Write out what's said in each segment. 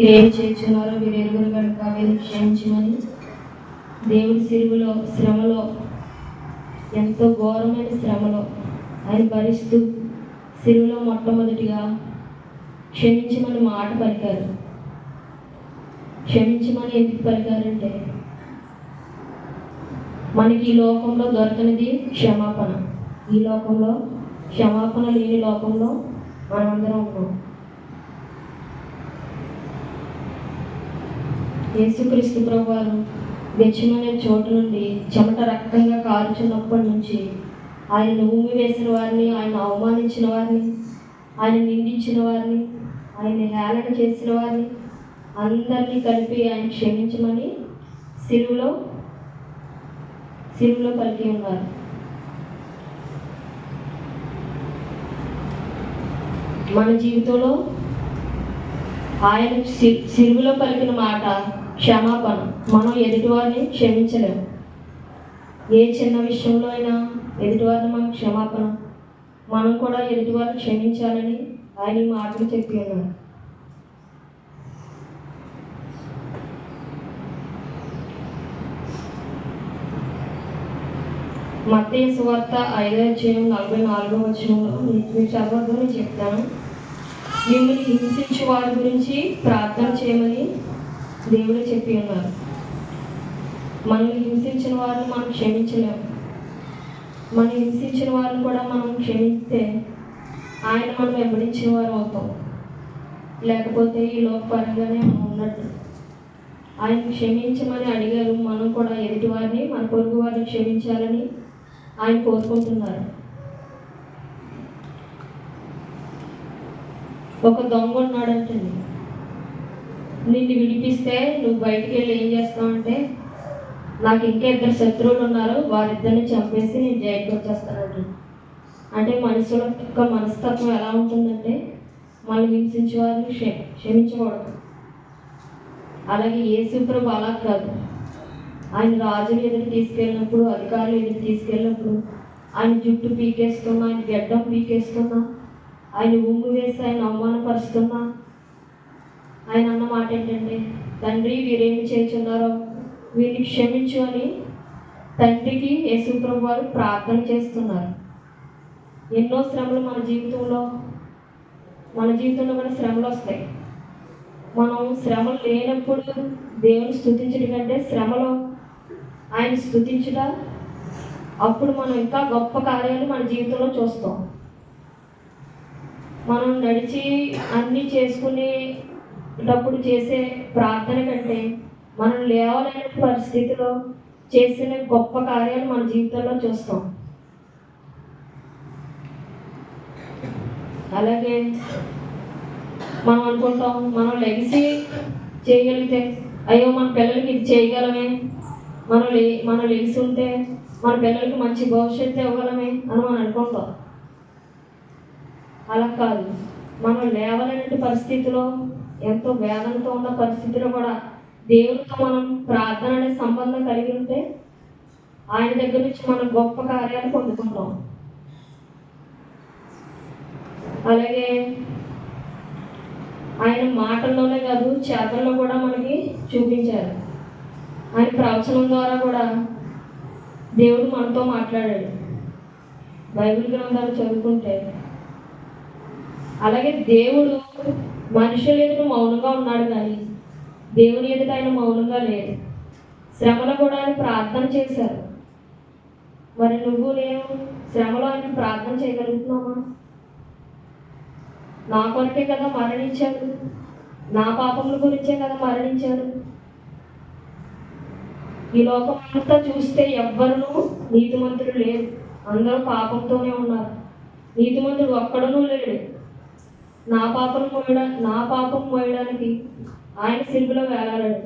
ఏం చేస్తున్నారో మీరు ఎరుగురు కనుక మీరు క్షమించమని దేవుడి సిరువులో శ్రమలో ఎంతో ఘోరమైన శ్రమలో ఆయన భరిస్తూ సిరువులో మొట్టమొదటిగా క్షమించమని మాట పలికారు. క్షమించమని ఎందుకు పలికారంటే మనకి ఈ లోకంలో దొరకనిది క్షమాపణ. ఈ లోకంలో క్షమాపణ లేని లోకంలో మనమందరం ఉన్నాం. యేసుక్రీస్తు ప్రభువారు వారు చోటు నుండి చెమట రక్తంగా కారుచున్నప్పటి నుంచి ఆయన ఊమి వేసిన వారిని ఆయన అవమానించిన వారిని ఆయన నిందించిన వారిని ఆయన హేళన చేసిన వారిని అందరినీ కలిపి ఆయన క్షమించమని సిలువలో సిరువులో పలికి ఉన్నారు. మన జీవితంలో ఆయన సి- పలికిన మాట క్షమాపణ. మనం ఎదుటివారిని క్షమించలేము. ఏ చిన్న విషయంలో అయినా ఎదుటివారిని మనం క్షమాపణ. మనం కూడా ఎదుటివారిని క్షమించాలని ఆయన మాటలు చెప్పి ఉన్నారు. మత్తయి సువార్త ఐదో అధ్యాయం నలభై నాలుగో వచనంలో మీరు చదవద్దని చెప్తాను. మిమ్మల్ని హింసించే వారి గురించి ప్రార్థన చేయమని దేవుడు చెప్పి ఉన్నారు మనల్ని హింసించిన వారిని మనం క్షమించలేము మనం హింసించిన వారిని కూడా మనం క్షమిస్తే ఆయన మనం వెంబడించిన వారు అవుతాం. లేకపోతే ఈ లోకపరంగానే మనం ఉన్నట్టు ఆయన క్షమించమని అడిగారు మనం కూడా ఎదుటి వారిని మన పొరుగు వారిని క్షమించాలని ఆయన కోరుకుంటున్నారు. ఒక దొంగ ఉన్నాడంటండి. నిన్ను విడిపిస్తే నువ్వు బయటికి వెళ్ళి ఏం చేస్తావంటే నాకు ఇంకా ఇద్దరు శత్రువులు ఉన్నారు వారిద్దరిని చంపేసి నేను జైలుకి వచ్చేస్తానండి. అంటే మనుషుల యొక్క మనస్తత్వం ఎలా ఉంటుందంటే మనం హింసించే వారిని క్ష క్షమించకూడదు. అలాగే యేసుప్రభు అలా కాదు. ఆయన రాజులు ఎదురు తీసుకెళ్ళినప్పుడు అధికారులు ఎదురు తీసుకెళ్ళినప్పుడు ఆయన జుట్టు పీకేస్తున్నా ఆయన గడ్డం పీకేస్తున్నా ఆయన ఉమ్ము వేసి ఆయన అవమానపరుస్తున్నా ఆయన అన్న మాట ఏంటంటే తండ్రి వీరేమి చేస్తున్నారో వీరిని క్షమించు అని తండ్రికి యేసుప్రభు వారు ప్రార్థన చేస్తున్నారు. ఎన్నో శ్రమలు మన జీవితంలో మన జీవితంలో కూడా శ్రమలు వస్తాయి. మనం శ్రమలు లేనప్పుడు దేవుని స్థుతించడం కంటే శ్రమలో ఆయన స్థుతించుట అప్పుడు మనం ఇంకా గొప్ప కార్యాలు మన జీవితంలో చూస్తాం. మనం నడిచి అన్నీ చేసుకునేటప్పుడు చేసే ప్రార్థన కంటే మనం లేవలేని పరిస్థితిలో చేసిన గొప్ప కార్యాలు మన జీవితంలో చూస్తాం. అలాగే మనం అనుకుంటాం మనం లెగిసి చేయగలిగితే అయ్యో మన పిల్లలకి ఇది చేయగలమే మనం లే మనం లెగిసి ఉంటే మన పిల్లలకి మంచి భవిష్యత్తు ఇవ్వగలమే అని మనం అనుకుంటాం. అలా కాదు. మనం లేవలేనటువంటి పరిస్థితిలో ఎంతో వేదనతో ఉన్న పరిస్థితిలో కూడా దేవుడితో మనం ప్రార్థన అనే సంబంధం కలిగి ఉంటే ఆయన దగ్గర నుంచి మనం గొప్ప కార్యాలు పొందుకుంటాం. అలాగే ఆయన మాటల్లోనే కాదు చేతల్లో కూడా మనకి చూపించారు. ఆయన ప్రవచనం ద్వారా కూడా దేవుడు మనతో మాట్లాడాడు. బైబిల్ గ్రంథాలు చదువుకుంటే. అలాగే దేవుడు మనుషుల ఎదురు మౌనంగా ఉన్నాడు కానీ దేవుని ఎదుట ఆయన మౌనంగా లేదు శ్రమలో కూడా ఆయన ప్రార్థన చేశారు. మరి నువ్వు నేను శ్రమలో ఆయన ప్రార్థన చేయగలుగుతున్నామా? నా కొరకే కదా మరణించాడు. నా పాపముల గురించే కదా మరణించాడు. ఈ లోకం అంతా చూస్తే ఎవ్వరూ నీతిమంతుడు లేరు. అందరూ పాపంతోనే ఉన్నారు. నీతిమంతుడు ఒక్కడునూ లేడు. నా పాపం మోయడా నా పాపం మోయడానికి ఆయన సిలువలో వేలాడాడు.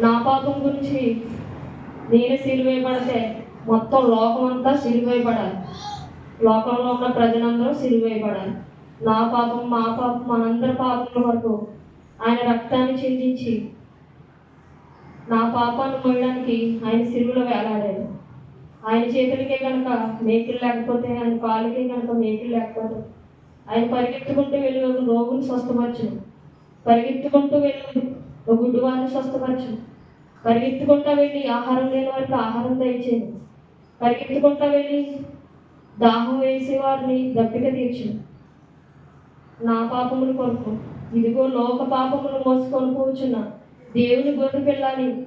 నా పాపం గురించి నేను సిలువైపడితే మొత్తం లోకం అంతా సిలువైపడాలి లోకంలో ఉన్న ప్రజలందరూ సిలువైపడాలి నా పాపం మా పాపం మనందరి పాపం వరకు ఆయన రక్తాన్ని చిందించి నా పాపాన్ని మోయడానికి ఆయన సిలువలో వేలాడాడు. ఆయన చేతులకే కనుక మేకులు లేకపోతే ఆయన కాళ్ళకే కనుక మేకులు లేకపోతే ఆయన పరిగెత్తుకుంటూ వెళ్ళి ఒక రోగుని స్వస్థపరచును. పరిగెత్తుకుంటూ వెళ్ళి ఒక గుడ్డివారిని స్వస్థపరచును. పరిగెత్తుకుంటా వెళ్ళి ఆహారం లేని వారికి ఆహారం దయచేయను. పరిగెత్తుకుంటా వెళ్ళి దాహం వేసే వారిని దప్పిక తీర్చును. నా పాపములు కొరకు. ఇదిగో లోక పాపములు మోసుకొని కూర్చున్న దేవుని గొర్రె పిల్లని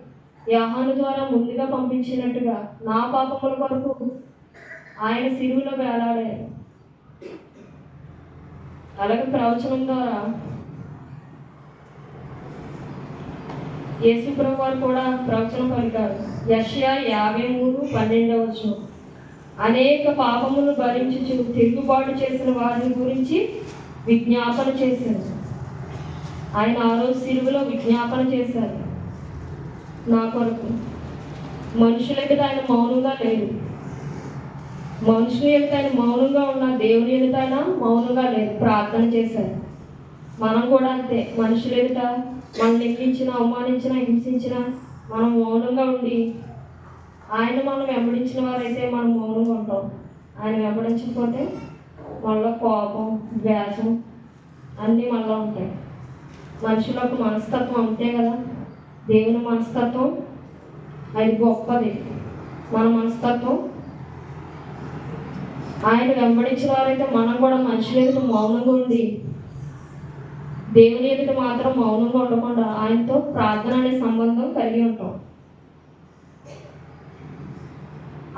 యాహాను ద్వారా ముందుగా పంపించినట్టుగా నా పాపముల కొరకు ఆయన సిరువులో వేలాడారు. అలాగే ప్రవచనం ద్వారా యేసుప్రభు వారు కూడా ప్రవచనం పలికారు. యష్యా యాభై మూడు పన్నెండవ వచనం. అనేక పాపములు భరించుచు తిరుగుబాటు చేసిన వారిని గురించి విజ్ఞాపన చేశారు. ఆయన ఆ రోజు సిరువులో విజ్ఞాపన చేశారు. నా కొరకు. మనుషుల ఎదుట ఆయన మౌనంగా లేదు మనుషుల ఎదుట ఆయన మౌనంగా ఉన్న దేవుని ఎదుట ఆయన మౌనంగా లేదు ప్రార్థన చేశారు మనం కూడా అంతే. మనుషుల ఎదుట మనం లెక్కించిన అవమానించిన హింసించిన మనం మౌనంగా ఉండి ఆయన మనం వెంబడించిన వారైతే మనం మౌనంగా ఉంటాం. ఆయన వెంబడించకపోతే మనలో కోపం ద్వేషం అన్నీ మనలో ఉంటాయి. మనుషులకు మనస్తత్వం అంతే కదా. దేవుని మనస్తత్వం అది గొప్పది. మన మనస్తత్వం. ఆయన వెంబడించిన వారైతే మనం కూడా మనుషుల ఎదుట మౌనంగా ఉంది దేవుని ఎదుట మాత్రం మౌనంగా ఉండకుండా ఆయనతో ప్రార్థన అనే సంబంధం కలిగి ఉంటాం.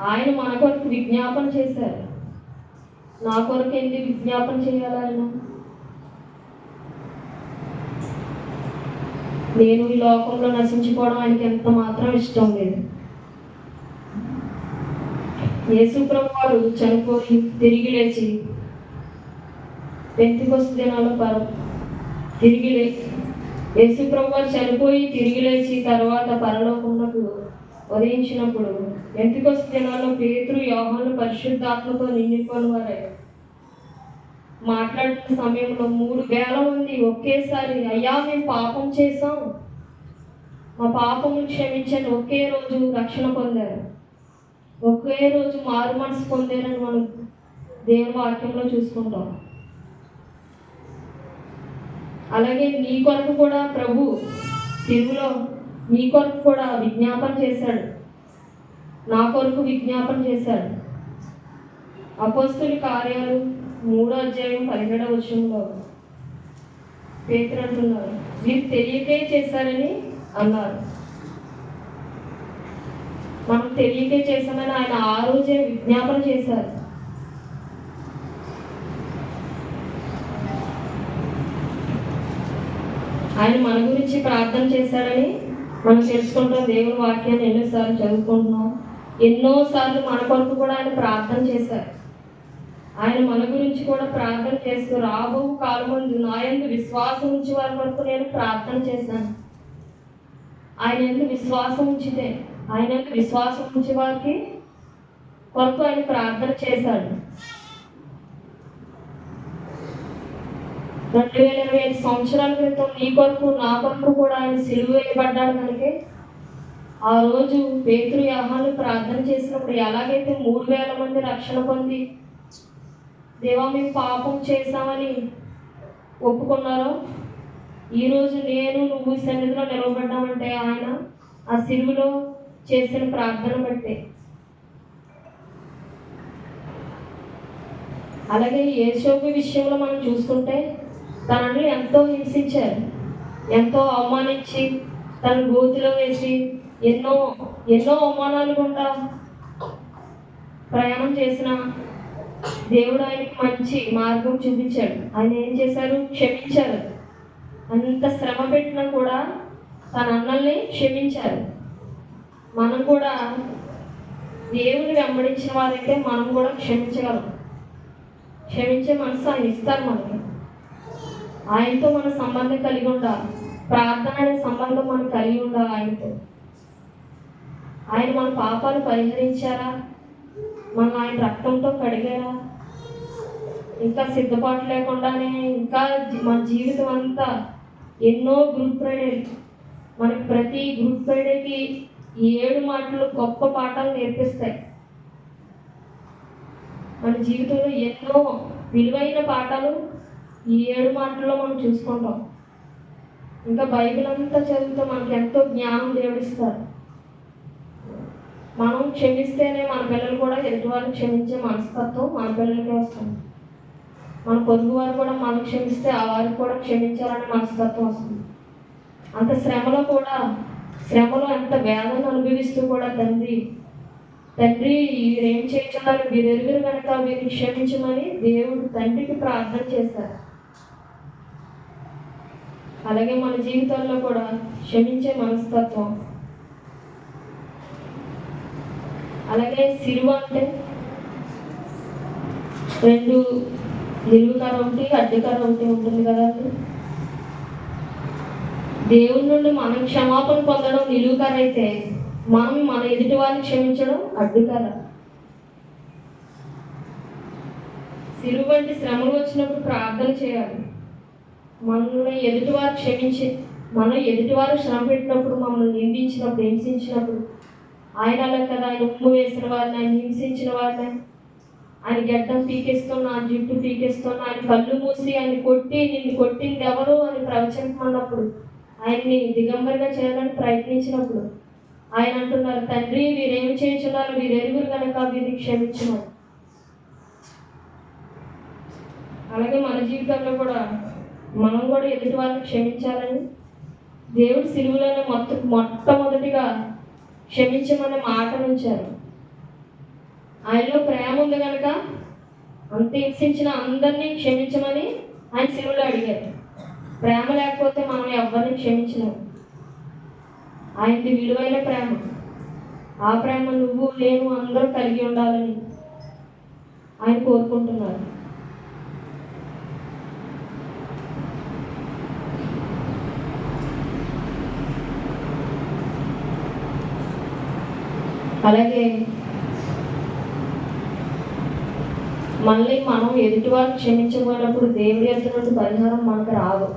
ఆయన మన కొరకు విజ్ఞాపన చేశారు. నా కొరకు ఎందుకు విజ్ఞాపన చేయాలి ఆయన? నేను ఈ లోకంలో నశించిపోవడం ఆయనకి ఎంత మాత్రం ఇష్టం లేదు. యేసుప్రభు వారు చనిపోయి తిరిగి లేచి పెంతికొస్త దినాల్లో పర తిరిగి లేచి యేసుప్రభు వారు చనిపోయి తిరిగి లేచి తర్వాత పరలోకమునకు ఉదయించినప్పుడు ఎంతకొస్త దినాల్లో పేతురు యోహాను పరిశుద్ధాత్మతో నిండిపోయిన వారయ్యారు మాట్లాడుతున్న సమయంలో మూడు వేల మంది ఒకేసారి అయ్యా మేము పాపం చేసాం మా పాపము క్షమించని ఒకే రోజు రక్షణ పొందారు. ఒకే రోజు మారు మనసు పొందారని మనం దేవుని వాక్యంలో చూసుకుంటాం. అలాగే నీ కొరకు కూడా ప్రభు తెలుగులో నీ కొరకు కూడా విజ్ఞాపన చేశాడు. నా కొరకు విజ్ఞాపన చేశాడు. అపోస్తుల కార్యాలు మూడో అధ్యాయం పదిహేడవ వచనంలో పేతులు అంటున్నారు మీరు తెలియకే చేశారని అన్నారు. మనం తెలియకే చేశామని ఆయన ఆ రోజే విజ్ఞాపన చేశారు. ఆయన మన గురించి ప్రార్థన చేశాడని మనం తెలుసుకుంటాం దేవుని వాక్యాన్ని ఎన్నోసార్లు చదువుకుంటున్నాం. ఎన్నోసార్లు మన కొరకు కూడా ఆయన ప్రార్థన చేశారు. ఆయన మన గురించి కూడా ప్రార్థన చేస్తూ రాబో కాలమందు నా ఎందు విశ్వాసం ఉంచి వారి కొరకు నేను ప్రార్థన చేశాను. ఆయన ఎందు విశ్వాసం ఉంచితే ఆయన ఎందు విశ్వాసం ఉంచి వారికి కొరకు ఆయన ప్రార్థన చేశాడు. రెండు వేల ఇరవై ఐదు సంవత్సరాల క్రితం నీ కొరకు నా కొరకు కూడా ఆయన సిలువ వేయబడ్డాడు కనుక ఆ రోజు పేతురు యాహాలు ప్రార్థన చేసినప్పుడు ఎలాగైతే మూడు వేల మంది రక్షణ పొంది దేవా మేము పాపం చేశామని ఒప్పుకున్నారో? ఈరోజు నేను నువ్వు ఈ సన్నిధిలో నిలవబడ్డామంటే ఆయన ఆ సిరువులో చేసిన ప్రార్థన బట్టే. అలాగే యేసోపు విషయంలో మనం చూసుకుంటే తనని ఎంతో హింసించారు. ఎంతో అవమానించి తన గోతిలో వేసి ఎన్నో ఎన్నో అవమానాలు గుండా ప్రయాణం చేసిన దేవుడు ఆయనకి మంచి మార్గం చూపించాడు. ఆయన ఏం చేశారు? క్షమించారు. అంత శ్రమ పెట్టినా కూడా తన అన్నల్ని క్షమించారు. మనం కూడా దేవుని వెంబడించిన వారైతే మనం కూడా క్షమించగలం. క్షమించే మనసు ఆయన ఇస్తారు మనకి. ఆయనతో మన సంబంధం కలిగి ఉండాలి. ప్రార్థన అనే సంబంధం మనం కలిగి ఉండాలి ఆయనతో. ఆయన మన పాపాలు పరిహరించారా? మనం ఆయన రక్తంతో కడిగారా? ఇంకా సిద్ధపాటు లేకుండానే ఇంకా మన జీవితం అంతా ఎన్నో గ్రూప్ ఫ్రైడేలు మనకి ప్రతి గ్రూప్ ఫ్రైడేకి ఈ ఏడు మాటలు గొప్ప పాఠాలు నేర్పిస్తాయి. మన జీవితంలో ఎన్నో విలువైన పాఠాలు ఈ ఏడు మాటల్లో మనం చూసుకుంటాం. ఇంకా బైబిల్ అంతా చదివితే మనకి ఎంతో జ్ఞానం దేవుడిస్తారు. మనం క్షమిస్తేనే మన పిల్లలు కూడా ఎదుటివారిని క్షమించే మనస్తత్వం మన పిల్లలకి వస్తుంది. మన పొరుగు వారు కూడా మనం క్షమిస్తే ఆ వారికి కూడా క్షమించాలనే మనస్తత్వం వస్తుంది. అంత శ్రమలో కూడా శ్రమలో ఎంత వేదన అనుభవిస్తూ కూడా తండ్రి తండ్రి వీరేం చేయించాలని మీరు ఎరుగురు కనుక వీరిని క్షమించమని దేవుడు తండ్రికి ప్రార్థన చేశారు అలాగే మన జీవితాల్లో కూడా క్షమించే మనస్తత్వం అలాగే సిలువ అంటే రెండు నిలువుకర ఒకటి అడ్డకర ఒకటి ఉంటుంది కదండి దేవుడి నుండి మనం క్షమాపణ పొందడం నిలువుకర అయితే మనం మన ఎదుటి వారిని క్షమించడం అడ్డుకర సిలువ వంటి శ్రమలు వచ్చినప్పుడు ప్రార్థన చేయాలి. మనల్ని ఎదుటివారు క్షమించి మనం ఎదుటివారు శ్రమ పెట్టినప్పుడు మమ్మల్ని నిందించినప్పుడు హింసించినప్పుడు ఆయన కదా ఆయన ఉప్పు వేసిన వారిని ఆయన హింసించిన వారిని. ఆయన గడ్డం పీకేస్తున్నా ఆయన జుట్టు పీకేస్తున్నా ఆయన కళ్ళు మూసి ఆయన కొట్టి నిన్ను కొట్టింది ఎవరు అని ప్రవచించమన్నప్పుడు ఆయన్ని దిగంబరిగా చేయాలని ప్రయత్నించినప్పుడు ఆయన అంటున్నారు తండ్రి వీరేమి చేయించున్నారు? వీరెరుగురు కనుక వీరిని క్షమించినారు. అలాగే మన జీవితంలో కూడా మనం కూడా ఎదుటి వాళ్ళని క్షమించాలని దేవుడు సిలువలోనే మొత్తం మొట్టమొదటిగా క్షమించమన్న మాట ఉంచారు. ఆయనలో ప్రేమ ఉంది కనుక అంత హింసించిన అందరినీ క్షమించమని ఆయన శివులు అడిగారు. ప్రేమ లేకపోతే మనం ఎవరిని క్షమించలేము ఆయనది విలువైన ప్రేమ. ఆ ప్రేమ నువ్వు నేను అందరూ కలిగి ఉండాలని ఆయన కోరుకుంటున్నారు. అలాగే మళ్ళీ మనం ఎదుటి వాళ్ళు క్షమించబోయినప్పుడు దేవుడి యొక్క నుండి పరిహారం మనకు రాదు.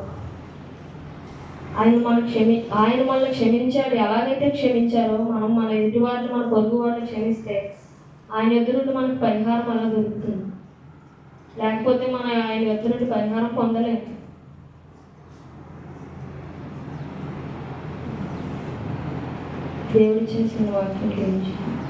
ఆయన మనం క్షమి ఆయన మనల్ని క్షమించాడు. ఎలాగైతే క్షమించారో మనం మన ఎదుటి వాళ్ళని మన పొరుగు వాళ్ళని క్షమిస్తే ఆయన ఎదురుండి మనకు పరిహారం అలా దొరుకుతుంది. లేకపోతే మన ఆయన ఎదురుండి పరిహారం పొందలేము. దేవుడు చేసిన వాక్యం గురించి.